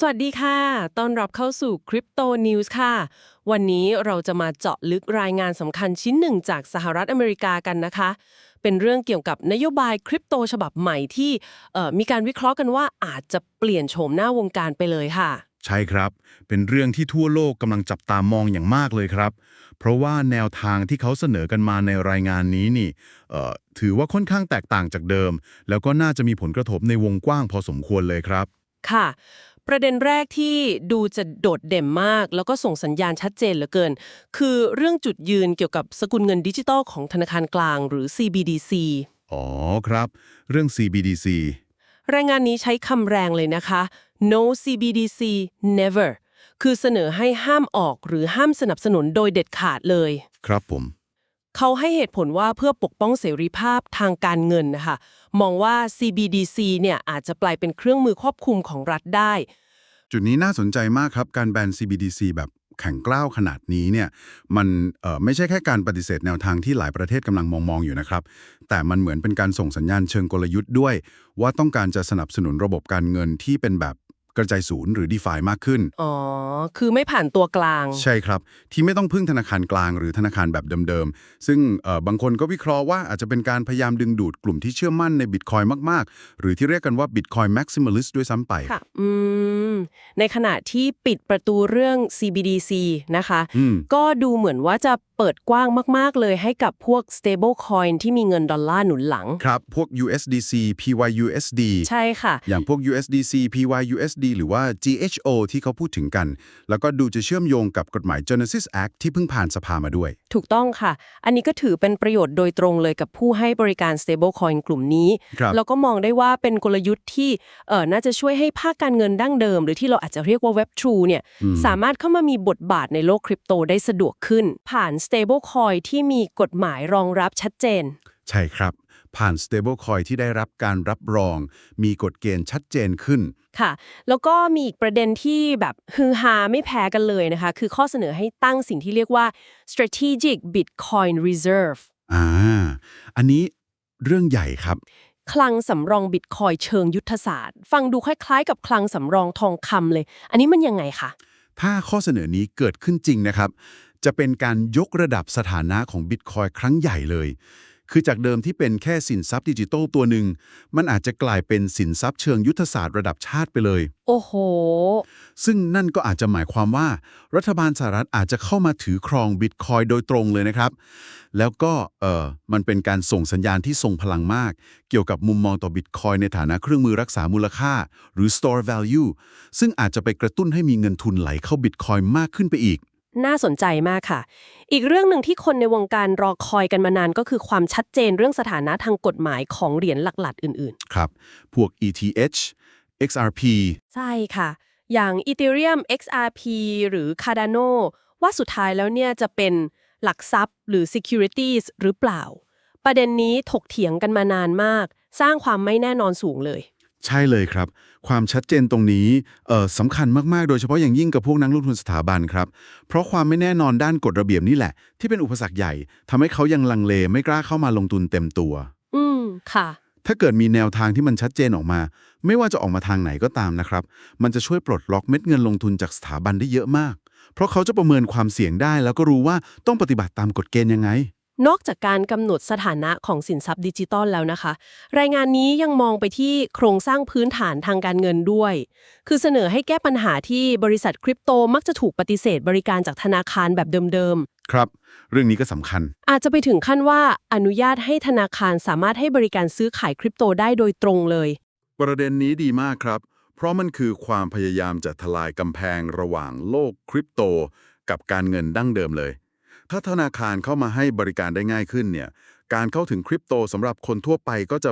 สวัสดีค่ะ ต้อนรับเข้าสู่ Crypto News ค่ะ วันนี้เราจะมาเจาะลึกรายงานสำคัญชิ้นหนึ่งจากสหรัฐอเมริกากันนะคะ เป็นเรื่องเกี่ยวกับนโยบายคริปโตฉบับใหม่ที่เอ่อมีการวิเคราะห์กันว่าอาจจะเปลี่ยนโฉมหน้าวงการไปเลยค่ะ ใช่ครับ เป็นเรื่องที่ทั่วโลกกำลังจับตามองอย่างมากเลยครับ เพราะว่าแนวทางที่เขาเสนอกันมาในรายงานนี้นี่เอ่อถือว่าค่อนข้างแตกต่างจากเดิม แล้วก็น่าจะมีผลกระทบในวงกว้างพอสมควรเลยครับ ค่ะ ประเด็นแรกที่ดูจะโดดเด่นมาก แล้วก็ส่งสัญญาณชัดเจนเหลือเกิน คือเรื่องจุดยืนเกี่ยวกับสกุลเงินดิจิตอลของธนาคารกลางหรือ CBDC อ๋อครับ เรื่อง CBDC รายงานนี้ใช้คำแรงเลยนะคะ no CBDC never คือเสนอให้ห้ามออกหรือห้ามสนับสนุนโดยเด็ดขาดเลย ครับผม เขาให้เหตุผลว่าเพื่อปกป้องเสรีภาพทางการเงินนะคะ มองว่า CBDC เนี่ยอาจจะกลายเป็นเครื่องมือควบคุมของรัฐได้ จุดนี้น่าสนใจมากครับ การแบน CBDC แบบแข่งกล้าวขนาดนี้เนี่ยมันไม่ใช่แค่การปฏิเสธแนวทางที่หลายประเทศกำลังมองมองอยู่นะครับ แต่มันเหมือนเป็นการส่งสัญญาณเชิงกลยุทธ์ด้วย ว่าต้องการจะสนับสนุนระบบการเงินที่เป็นแบบ กระจายศูนย์หรือ DeFi มากขึ้น อ๋อ คือไม่ผ่านตัวกลาง ใช่ครับ ที่ไม่ต้องพึ่งธนาคารกลางหรือธนาคารแบบเดิมๆ ซึ่งเอ่อบางคนก็วิเคราะห์ว่าอาจจะเป็นการพยายามดึงดูดกลุ่มที่เชื่อมั่นในบิตคอยมากๆ หรือที่เรียกกันว่า Bitcoin Maximalist ด้วยซ้ำไป ค่ะ อืม ในขณะที่ปิดประตูเรื่อง CBDC นะคะอืมก็ดูเหมือนว่าจะเปิดกว้างมาก ๆ เลยให้กับพวก stable coin ที่มีเงินดอลลาร์หนุนหลัง ครับ พวก USDC PYUSD ใช่ค่ะ อย่างพวก USDC PYUSD หรือว่า GHO ที่เขาพูดถึงกัน แล้วก็ดูจะเชื่อมโยงกับกฎหมาย Genesis Act ที่เพิ่งผ่านสภามาด้วย ถูกต้องค่ะ อันนี้ก็ถือเป็นประโยชน์โดยตรงเลยกับผู้ให้บริการ stablecoin กลุ่มนี้ครับแล้วก็มองได้ว่าเป็นกลยุทธ์ที่เอ่อน่าจะช่วยให้ภาคการเงินดั้งเดิม หรือที่เราอาจจะเรียกว่า Web True เนี่ยสามารถเข้ามามีบทบาทในโลกคริปโตได้สะดวกขึ้นผ่าน stablecoin ที่มีกฎหมายรองรับชัดเจน ใช่ครับ ผ่าน stablecoin ที่ได้รับการรับรอง มีกฎเกณฑ์ชัดเจนขึ้น ค่ะ แล้วก็มีอีกประเด็นที่แบบฮือฮาไม่แพ้กันเลยนะคะ คือข้อเสนอให้ตั้งสิ่งที่เรียกว่า strategic bitcoin reserve อ่า อันนี้เรื่องใหญ่ครับ คลังสำรองบิตคอยเชิงยุทธศาสตร์ ฟังดูคล้ายๆ กับคลังสำรองทองคำเลย อันนี้มันยังไงคะ ถ้าข้อเสนอนี้เกิดขึ้นจริงนะครับ จะเป็นการยกระดับสถานะของบิตคอยครั้งใหญ่เลย คือจากเดิมที่เป็นแค่สินทรัพย์ดิจิทัลตัวหนึ่ง มันอาจจะกลายเป็นสินทรัพย์เชิงยุทธศาสตร์ระดับชาติไปเลย โอ้โห ซึ่งนั่นก็อาจจะหมายความว่า รัฐบาลสหรัฐอาจจะเข้ามาถือครองบิตคอยโดยตรงเลยนะครับ แล้วก็เออมันเป็นการส่งสัญญาณที่ทรงพลังมาก เกี่ยวกับมุมมองต่อบิตคอยในฐานะเครื่องมือรักษามูลค่า หรือ store value ซึ่งอาจจะไปกระตุ้นให้มีเงินทุนไหลเข้าบิตคอยมากขึ้นไปอีก น่าสนใจมากค่ะ อีกเรื่องหนึ่งที่คนในวงการรอคอยกันมานานก็คือความชัดเจนเรื่องสถานะทางกฎหมายของเหรียญหลักๆ อื่นครับ พวก ETH XRP ๆใช่ค่ะ อย่าง Ethereum XRP หรือ Cardano ว่าสุดท้ายแล้วเนี่ยจะเป็นหลักทรัพย์หรือ securities หรือเปล่า ประเด็นนี้ถกเถียงกันมานานมาก สร้างความไม่แน่นอนสูงเลย ใช่เลยครับ ความชัดเจนตรงนี้เอ่อสำคัญมากๆ โดยเฉพาะอย่างยิ่งกับพวกนักลงทุนสถาบันครับ เพราะความไม่แน่นอนด้านกฎระเบียบนี่แหละ ที่เป็นอุปสรรคใหญ่ทำให้เขายังลังเลไม่กล้าเข้ามาลงทุนเต็มตัว อืมค่ะ ถ้าเกิดมีแนวทางที่มันชัดเจนออกมา ไม่ว่าจะออกมาทางไหนก็ตามนะครับ มันจะช่วยปลดล็อกเม็ดเงินลงทุนจากสถาบันได้เยอะมาก เพราะเขาจะประเมินความเสี่ยงได้ แล้วก็รู้ว่าต้องปฏิบัติตามกฎเกณฑ์ยังไง นอกจากการกำหนดสถานะของสินทรัพย์ดิจิตอลแล้วนะคะ รายงานนี้ยังมองไปที่โครงสร้างพื้นฐานทางการเงินด้วย คือเสนอให้แก้ปัญหาที่บริษัทคริปโตมักจะถูกปฏิเสธบริการจากธนาคารแบบเดิมครับ เรื่องนี้ก็สำคัญๆอาจจะไปถึงขั้นว่าอนุญาตให้ธนาคารสามารถให้บริการซื้อขายคริปโตได้โดยตรงเลย ประเด็นนี้ดีมากครับ เพราะมันคือความพยายามจะทลายกำแพงระหว่างโลกคริปโต กับการเงินดั้งเดิมเลย ถ้าธนาคารเข้ามาให้บริการได้ง่ายขึ้นเนี่ย การเข้าถึงคริปโตสำหรับคนทั่วไปก็จะ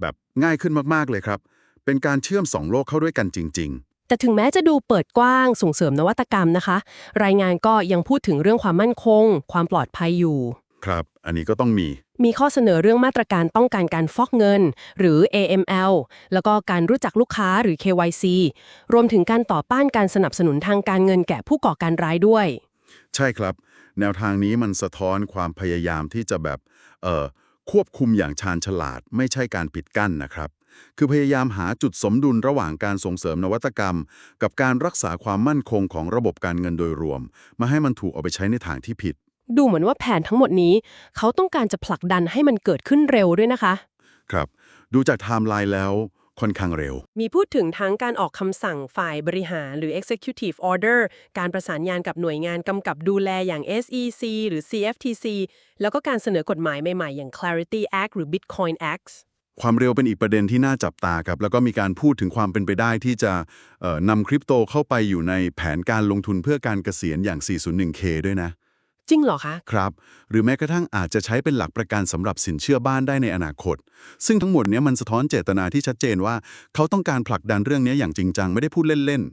แบบง่ายขึ้นมากๆเลยครับ เป็นการเชื่อมสองโลกเข้าด้วยกันจริงแต่ถึงแม้จะดูเปิดกว้างส่งเสริมนวัตกรรมนะคะ รายงานก็ยังพูดถึงเรื่องความมั่นคง ความปลอดภัยอยู่ๆครับ อันนี้ก็ต้องมี มีข้อเสนอเรื่องมาตรการป้องกันการฟอกเงิน หรือ AML แล้วก็การรู้จักลูกค้าหรือ KYC รวมถึงการต่อต้านการสนับสนุนทางการเงินแก่ผู้ก่อการร้ายด้วย ใช่ครับ แนวทางนี้มันสะท้อนความพยายามที่จะแบบเอ่อควบคุมอย่างชาญฉลาด ไม่ใช่การปิดกั้นนะครับ คือพยายามหาจุดสมดุลระหว่างการส่งเสริมนวัตกรรม กับการรักษาความมั่นคงของระบบการเงินโดยรวม มาให้มันถูกเอาไปใช้ในทางที่ผิด ดูเหมือนว่าแผนทั้งหมดนี้ เขาต้องการจะผลักดันให้มันเกิดขึ้นเร็วด้วยนะคะ ครับ ดูจากไทม์ไลน์แล้ว ค่อนข้างเร็ว มีพูดถึงทั้งการออกคำสั่งฝ่ายบริหารหรือ executive order การประสานงานกับหน่วยงานกำกับดูแลอย่าง SEC หรือ CFTC แล้วก็การเสนอกฎหมายใหม่ๆ อย่าง Clarity Act หรือ Bitcoin Act ความเร็วเป็นอีกประเด็นที่น่าจับตาครับ แล้วก็มีการพูดถึงความเป็นไปได้ที่จะเอ่อนำคริปโตเข้าไปอยู่ในแผนการลงทุนเพื่อการเกษียณอย่าง 401k ด้วยนะ จริงเหรอคะ ครับ หรือแม้กระทั่งอาจจะใช้เป็นหลักประกันสำหรับสินเชื่อบ้านได้ในอนาคต ซึ่งทั้งหมดเนี้ยมันสะท้อนเจตนาที่ชัดเจนว่า เขาต้องการผลักดันเรื่องนี้อย่างจริงจังไม่ได้พูดเล่น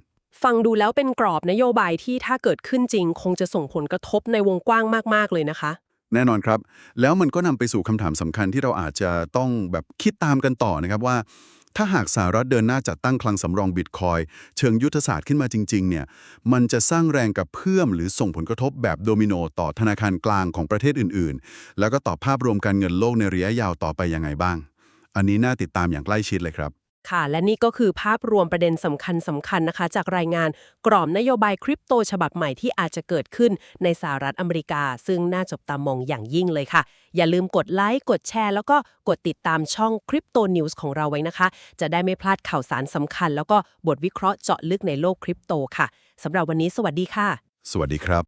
ฟังดูแล้วเป็นกรอบนโยบายที่ถ้าเกิดขึ้นจริง คงจะส่งผลกระทบในวงกว้างมาก ๆ เลยนะคะ ๆ แน่นอนครับ แล้วมันก็นำไปสู่คำถามสำคัญที่เราอาจจะต้องแบบคิดตามกันต่อนะครับว่า ถ้าหากสหรัฐเดินหน้าจัดตั้งคลังสำรองบิตคอยเชิงยุทธศาสตร์ขึ้นมาจริง ๆ เนี่ย มันจะสร้างแรงกับเพื่อมหรือส่งผลกระทบแบบโดมิโนต่อธนาคารกลางของประเทศอื่น ๆ แล้วก็ต่อภาพรวมการเงินโลกในระยะยาวต่อไปยังไงบ้าง อันนี้น่าติดตามอย่างใกล้ชิดเลยครับ ค่ะ และนี่ก็คือภาพรวมประเด็นสำคัญสำคัญนะคะ จากรายงานกรอบนโยบายคริปโตฉบับใหม่ที่อาจจะเกิดขึ้นในสหรัฐอเมริกา ซึ่งน่าจับตามองอย่างยิ่งเลยค่ะ อย่าลืมกดไลค์ กดแชร์ แล้วก็กดติดตามช่องคริปโตนิวส์ของเราไว้นะคะ จะได้ไม่พลาดข่าวสารสำคัญ แล้วก็บทวิเคราะห์เจาะลึกในโลกคริปโตค่ะสำหรับวันนี้สวัสดีค่ะ สวัสดีครับ